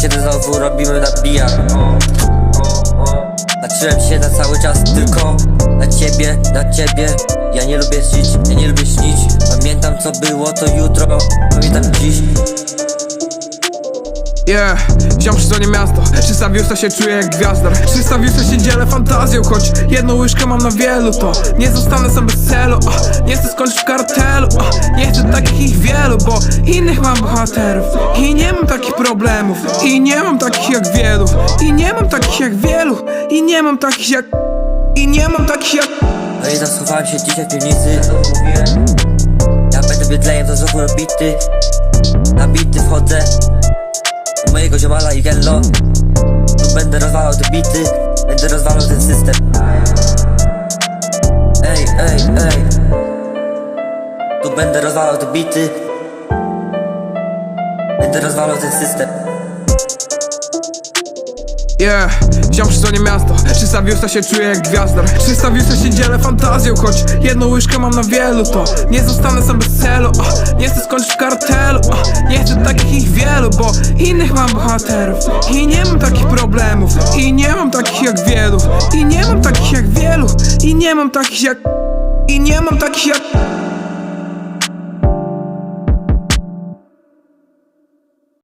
Kiedy znowu robimy nabijak Patrzyłem się na cały czas tylko na ciebie, na ciebie. Ja nie lubię śnić, ja nie lubię śnić. Pamiętam co było to jutro, pamiętam dziś. Yeah, przy zonie miasto. 300 wiusa się czuję jak gwiazdor 300 wiusa się dzielę fantazją Choć jedną łyżkę mam na wielu To nie zostanę sam bez celu. Ah, Nie chcę skończyć w kartelu. Ah, Nie chcę takich ich wielu Bo innych mam bohaterów. I nie mam takich problemów. I nie mam takich jak wielu. I nie mam takich jak wielu. I nie mam takich jak I nie mam takich jak No i zaschowałem się dzisiaj w piwnicy. Ja będę bydlejem do znowu robity Nabity wchodzę. Do mojego ziomala i gello. Tu będę rozwalał te bity. Będę rozwalał ten system będę rozwalał te bity. Będę rozwalał ten system. Yeah, ziom przy zonie miasto 300 wiusa się czuję jak gwiazdor 300 wiusa się dzielę fantazją Choć jedną łyżkę mam na wielu To nie zostanę sam bez celu. Ah, Nie chcę skończyć w kartelu. Ah, Nie chcę takich ich wielu Bo innych mam bohaterów. I nie mam takich problemów. I nie mam takich jak wielu. I nie mam takich jak wielu. I nie mam takich jak I nie mam takich jak